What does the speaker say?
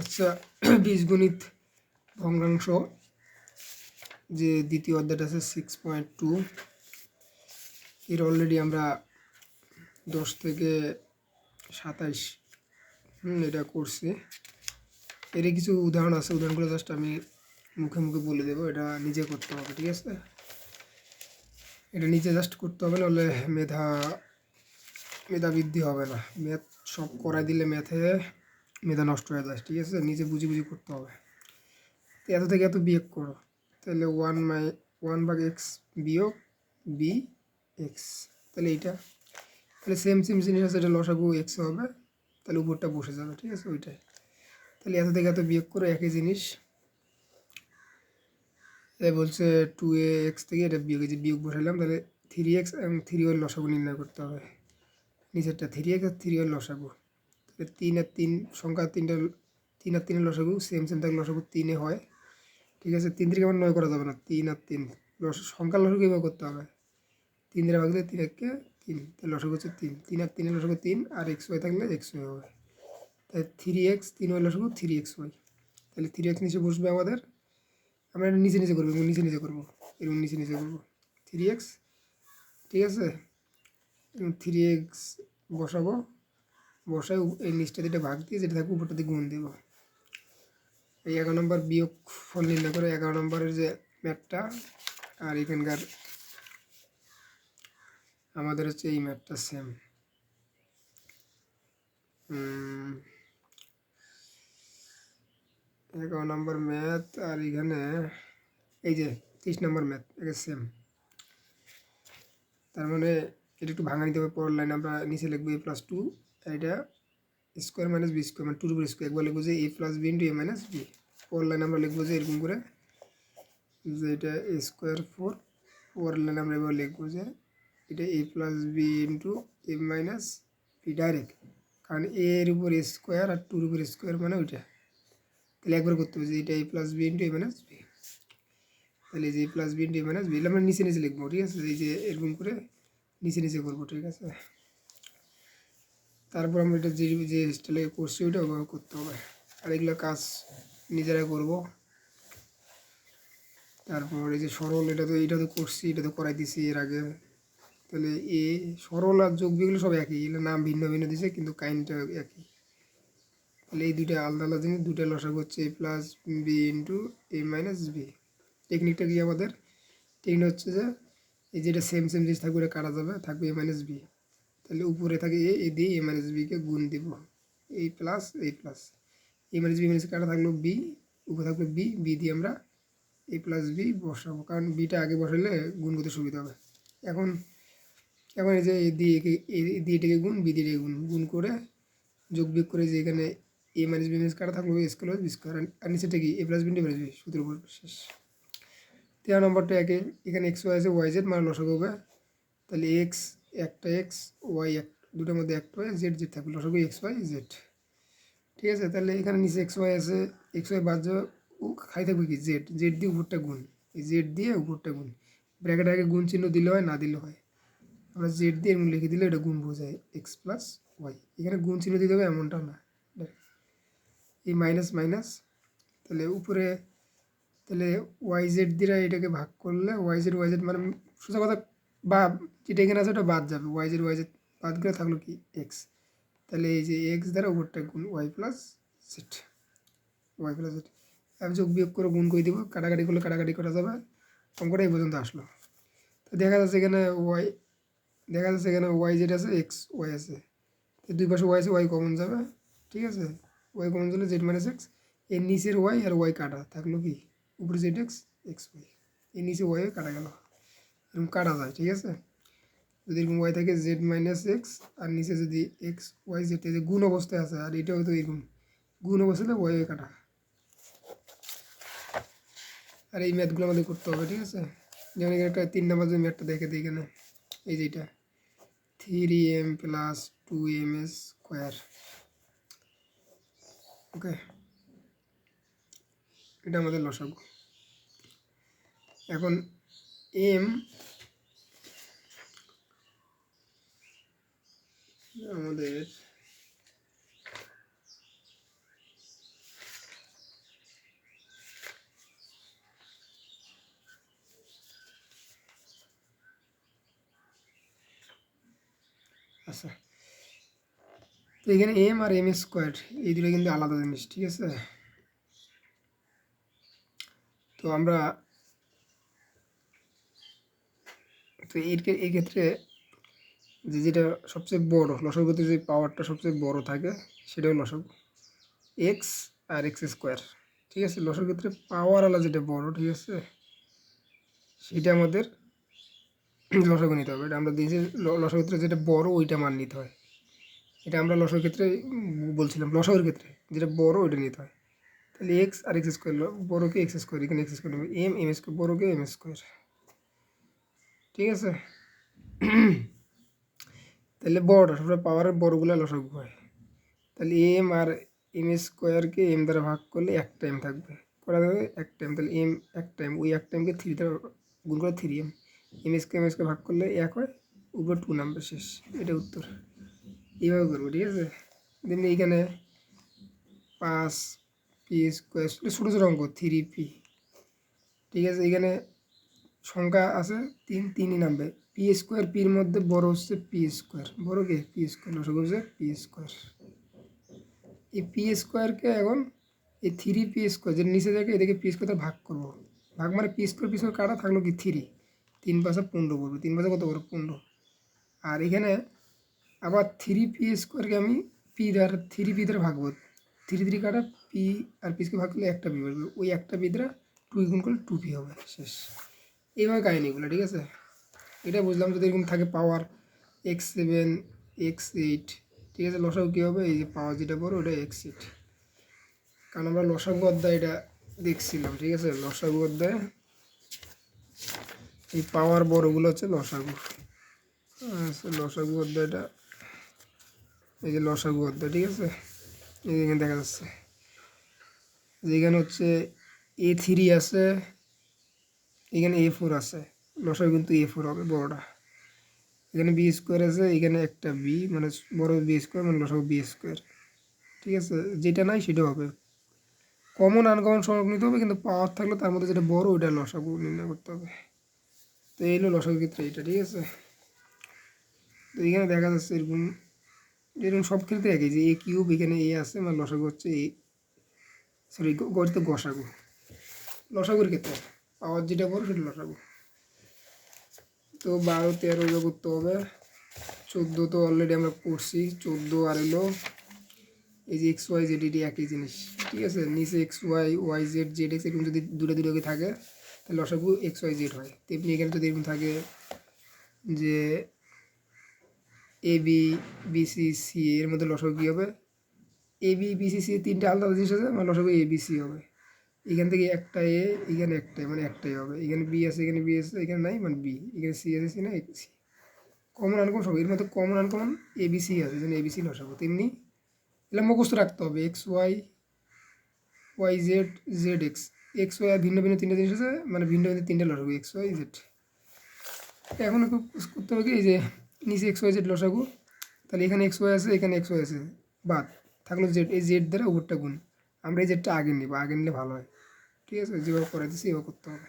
আচ্ছা বীজগণিত ভগ্নাংশ, যে দ্বিতীয় অধ্যায়টা আছে সিক্স পয়েন্ট টু এর অলরেডি আমরা দশ থেকে সাতাইশ, হুম, এটা করছি। এর কিছু উদাহরণ আছে, উদাহরণগুলো জাস্ট আমি মুখে মুখে বলে দেবো, এটা নিজে করতে হবে, ঠিক আছে? এটা নিজে জাস্ট করতে হবে, নাহলে মেধা মেধা বৃদ্ধি হবে না। ম্যাথ সব করাই দিলে ম্যাথে মেধা নষ্ট হয়ে যায়, ঠিক আছে? নিজে বুঝি বুঝি করতে হবে। তো এত থেকে এত বিয়োগ করো। তাহলে ওয়ান মাই ওয়ান বাগ এক্স বিয়োগ বি এক্স তাহলে এইটা। তাহলে সেম সেম জিনিস আছে, এটা লসাগু এক্স হবে। তাহলে উপরটা বসে যাবে, ঠিক আছে? ওইটাই। তাহলে এত থেকে এত বিয়োগ করো, একই জিনিস। এ বলছে টু এ এক্স থেকে এটা বিয়োগ যে বিয়োগ বসালাম, তাহলে থ্রি এক্স এবং থ্রি ওর লসাগু নির্ণয় করতে হবে। নিচেরটা থ্রি এক্স আর থ্রি ওর লসাগু। তিন আর তিন সংখ্যা তিনটা তিন আর তিনের লসাগু সেম সেম থাকলে লসাগু তিনে হয়। ঠিক আছে? তিন থেকে আবার নয় করা যাবে না। তিন আর তিন। লস সংখ্যার লসাগু এবার করতে হবে? তিন দিয়ে ভাগলে তিন এককে তিন। তাহলে লসাগু হচ্ছে তিন। তিন আর তিনের লসাগু তিন আর এক্স ওয়াই থাকলে এক্স ওয়াই হবে। তাই থ্রি এক্স তিন ওয়াই লসাগু থ্রি এক্স ওয়াই তাহলে থ্রি এক্স নিচে বসবে আমাদের। আমরা এটা নিচে নিচে করব এরকম নিচে নিচে করব। এরকম নিচে নিচে করব। থ্রি এক্স ঠিক আছে? এবং থ্রি এক্স বসাবো। বসাই উ- এই নিচটা যেটা ভাগ দিয়ে যেটা থাকবে দিয়ে গুণ দেবো। এই এগারো নম্বর বিয়োগ ফল নির্ণয় করে এগারো নম্বরের যে ম্যাথটা আর এখানকার আমাদের হচ্ছে এই ম্যাথটা সেম এগারো নম্বর ম্যাথ আর এখানে এই যে তিরিশ নম্বর ম্যাথ, এটা সেম তার মানে এটা একটু ভাঙা নিতে হবে, পরের লাইন আমরা নিচে লিখব এ প্লাস টু এটা স্কোয়ার মাইনাস বি স্কোয়ার মানে টুর উপর স্কোয়ার একবার লিখব যে A plus B into A minus B পরের লাইন আমরা লিখব যে এরকম করে, যে এটা এ স্কোয়ার ফোর পরের লাইন আমরা এবার লিখব যে এটা A plus B into A minus B direct কারণ এ এর উপর স্কোয়ার আর টুর উপর স্কোয়ার মানে ওইটা। তাহলে একবার করতে হবে যে এটা A plus B into A minus B তাহলে যে A plus B into A minus B আমরা নিচে নিচে লিখব, ঠিক আছে? এই যে এরকম করে নিচে নিচে করব, ঠিক আছে? তারপর আমরা এটা যে যে স্টাইলে করছি ওইটা ওভাবে করতে হবে। আর এগুলো কাজ নিজেরা করব। তারপর এই যে সরল, এটা তো এটা তো করছি, এটা তো করাই দিছি এর আগে। তাহলে এ, সরল আর যোগ বিগুলো সব একই। এগুলো নাম ভিন্ন ভিন্ন দিছে, কিন্তু কাইনটা একই। তাহলে এই দুইটা আলাদা আলাদা জিনিস, দুইটা লসাগু করছে A plus B into A minus B টেকনিকটা কি আমাদের? টেকনিক হচ্ছে যে, এই যেটা সেম সেম জিনিস থাকবে এটা কাটা যাবে, থাকবে এ মাইনাস বি তাহলে উপরে থাকে এ এ দিয়ে এ মাইনাস বিকে গুণ দিব। এই প্লাস এই plus A minus B minus কাটা থাকল বি উপরে থাকল বি বি দিয়ে আমরা এ প্লাস বি বসাবো। কারণ বিটা আগে বসালে গুণ করতে সুবিধা হবে। এখন এখন এই যে এ দিয়ে এ দিয়ে এটাকে গুণ বি দিয়ে গুণ গুণ করে যোগ বিয়োগ করে যে এখানে এ মাইনাস বি মাইনাস কাটা থাকল এ স্কোয়ার বি স্কোয়ার আর নিচেটা কি A plus B into plus B সূত্রের উপর শেষ। তেরো নম্বরটা একে, এখানে এক্স ওয়াই আছে ওয়াই জেড মানে লসাগু হবে। তাহলে এক্স একটা এক্স ওয়াই এক দুটোর মধ্যে একটা ওয়াই জেড জেড থাকবে, লসাগু এক্স ওয়াই জেড ঠিক আছে? তাহলে এখানে নিচে এক্স ওয়াই আছে এক্স ওয়াই বাদ ও খাই থাকবে কি? জেড জেড দিয়ে উপরটা গুণ। এই জেড দিয়ে উপরটা গুণ। ব্র্যাকেট আগে গুণ চিহ্ন দিলে হয়, না দিলে হয়। আমরা জেড দিয়ে এরকম লিখে দিলে এটা গুণ বোঝায় এক্স প্লাস ওয়াই এখানে গুণ চিহ্ন দিতে হবে এমনটা না। এই মাইনাস মাইনাস তাহলে উপরে, তাহলে ওয়াই জেড দিয়ে এটাকে ভাগ করলে ওয়াই জেড ওয়াই জেড মানে সোজা কথা বা যেটা এখানে আছে ওটা বাদ যাবে। ওয়াই জেড ওয়াই জেড বাদ গেলে থাকল কি? এক্স তাহলে এই যে এক্স দ্বারা উপরটা গুণ Y plus Z Y plus Z আমি যোগ বিয়োগ করে গুণ করে দিব। কাটাকাটি করলে কাটাকাটি করা যাবে। কম অঙ্কটা এই পর্যন্ত আসলো। তো দেখা যাচ্ছে এখানে ওয়াই দেখা যাচ্ছে এখানে ওয়াই জেড আছে এক্স ওয়াই আছে। তো দুই পাশে ওয়াই আছে ওয়াই কমন যাবে। ঠিক আছে? ওয়াই কমন যাবে জেড মাইনাস এক্সের নিচের ওয়াই আর ওয়াই কাটা। থাকল কি? উপরে জেড এক্স এক্স ওয়াই এর নিচে ওয়াই কাটা গেল। এরকম কাটা যায়, ঠিক আছে? যদি এরকম ওয়াই থাকে জেড মাইনাস এক্স আর নিচে যদি এক্স ওয়াই জেড যে গুণ অবস্থায় আছে, আর এটা হয়তো এরকম। গুণ অবস্থায় ওয়াই ওয়াই কাটা। আর এই ম্যাথগুলো আমাদের করতে হবে, ঠিক আছে? যেমন এখানে একটা তিন নাম্বার যে ম্যাথটা দেখে দিই এখানে, এই যেটা three M plus two M S square okay এটা আমাদের লসাগু। এখন এম আমাদের আচ্ছা। তো এখানে এম আর এম স্কোয়ার, এই দুটো কিন্তু আলাদা জিনিস, ঠিক আছে? তো আমরা তো এর এই ক্ষেত্রে যে যেটা সবচেয়ে বড়, লসগোতে যে পাওয়ারটা সবচেয়ে বড় থাকে সেটা হলো লসগ। এক্স আর এক্স স্কোয়ার ঠিক আছে? লসের ক্ষেত্রে পাওয়ার আলা যেটা বড়, ঠিক আছে? সেটা আমাদের লসগো নিতে হবে। এটা আমরা দিয়েছি লসের ক্ষেত্রে যেটা বড়, ওইটা মান নিতে হয়। এটা আমরা লসের ক্ষেত্রে বলছিলাম, লসগের ক্ষেত্রে যেটা বড়, ওইটা নিতে হয়। তাহলে এক্স আর এক্স স্কোয়ার বড়কে এক্স স্কোয়ার এখানে X square M M square বড়কে M square ঠিক আছে? তাহলে বড় সবসময় পাওয়ারের বড়গুলো লসগু হয়। তাহলে এম আর এম স্কোয়ারকে এম দ্বারা ভাগ করলে এক টাইম থাকবে। করা যাবে এক টাইম তাহলে এম এক টাইম ওই এক টাইমকে থ্রি দ্বারা গুণ করে three M M square M square ভাগ করলে এক হয়, উপর টু নাম্বার শেষ। এটা উত্তর। এইভাবে করব, ঠিক আছে? তেমনি এইখানে পাঁচ পি স্কোয়ার ছোটো ছোটো অঙ্ক থ্রি পি ঠিক আছে? এখানে সংখ্যা আছে তিন, তিনই নামবে। পি স্কোয়ার পির মধ্যে বড় হচ্ছে পি স্কোয়ার। বড় কে? পি স্কোয়ার লসগু হচ্ছে পি স্কোয়ার। এই পি স্কোয়ারকে এখন? এই থ্রি পি স্কোয়ার, যে নিচে থেকে এদিকে পি স্কোয়ার ভাগ করব। ভাগ মানে পি স্কোয়ার পি স্কোয়ার কাটা থাকল কি? থ্রি। তিন পাশে পনেরো পড়বে তিন পাশে কত বড় পনেরো। আর এখানে আবার থ্রি পি স্কোয়ারকে আমি পি দ্বারা, থ্রি পি দ্বারা ভাগবো থ্রি থ্রি কাটা পি আর পিসকে ভাগ করলে একটা পি বলবে ওই একটা পি দ্বারা টু গুণ করলে টু পি হবে। শেষ। এইভাবে কাহিনিগুলো, ঠিক আছে? এটা বুঝলাম যদি এরকম থাকে power X seven X eight ঠিক আছে? লসাগু কী হবে? এই যে পাওয়ার যেটা বড়, ওটা এক্স এইট কারণ আমরা লসাগু অধ্যায় এটা দেখছিলাম, ঠিক আছে? লসাগু অধ্যায়, এই পাওয়ার বড়গুলো হচ্ছে লসাগু। আচ্ছা লসাগু অধ্যায়টা, এই যে লসাগু অধ্যায়, ঠিক আছে? এই এখানে দেখা যাচ্ছে। যেখানে হচ্ছে এ থ্রি আছে এখানে এ ফোর আছে। লসাগু কিন্তু এ ফোর হবে, বড়টা। এখানে বি স্কোয়ার আছে, এখানে একটা বি মানে বড় বি স্কোয়ার মানে লসাগু বি স্কোয়ার ঠিক আছে? যেটা নাই সেটা হবে। কমন আনকমন সংযোগ নিতে হবে, কিন্তু পাওয়ার থাকলে তার মধ্যে যেটা বড়, ওইটা লসাগু নির্ণয় করতে হবে। তো এই হলো লসাগু ক্ষেত্রে এটা, ঠিক আছে? তো এখানে দেখা যাচ্ছে এরকম এরকম সব ক্ষেত্রে একই যে এ কিউব এখানে এ আছে মানে লসাগু হচ্ছে এ সরি গড়িত গসাগু। লসাগুর ক্ষেত্রে। পাওয়ার যেটা বড় সেটা লসাগু তো বারো, তেরো যোগ করতে হবে। চোদ্দ তো অলরেডি আমরা করছি চোদ্দ আর এলো এই যে এক্স ওয়াই জেড এটি একই জিনিস। ঠিক আছে? নিচে X Y Y Z Z X এরকম যদি দূরে দূরে থাকে, তাহলে লসাগু এক্স ওয়াই জেড হয়। তেমনি এখানে যদি এরকম থাকে যে A B B C C C এর মধ্যে লসাগু কী হবে? এ বি বিসি সি তিনটে আলাদা জিনিস আছে মানে লসাগু এ বি সি হবে। এখান থেকে একটা এ, এখানে একটাই মানে একটাই হবে। এখানে বি আছে, এখানে বি আছে, এখানে নাই মানে বি এখানে সি আছে সি না সি কমন আনকমন সব, এর মধ্যে common uncommon A B C আছে যেন এ বি সি লসাগু তেমনি এগুলো মুখস্থ রাখতে হবে। X Y Y Z Z X X Y আর ভিন্ন ভিন্ন তিনটে জিনিস আছে মানে ভিন্ন ভিন্ন তিনটে লসাগু এক্স ওয়াই জেড এখন করতে হবে কি, এই যে নিচে এক্স ওয়াই জেড লস লসাগু, তাহলে এখানে এক্স ওয়াই আছে, এখানে এক্স ওয়াই আছে, বাদ। থাকল জেড এই জেড দ্বারা উপরটা গুণ। আমরা এই জেডটা আগে নিব, আগে নিলে ভালো হয়। ঠিক আছে যেভাবে করে দিছি এভাবে করতে হবে।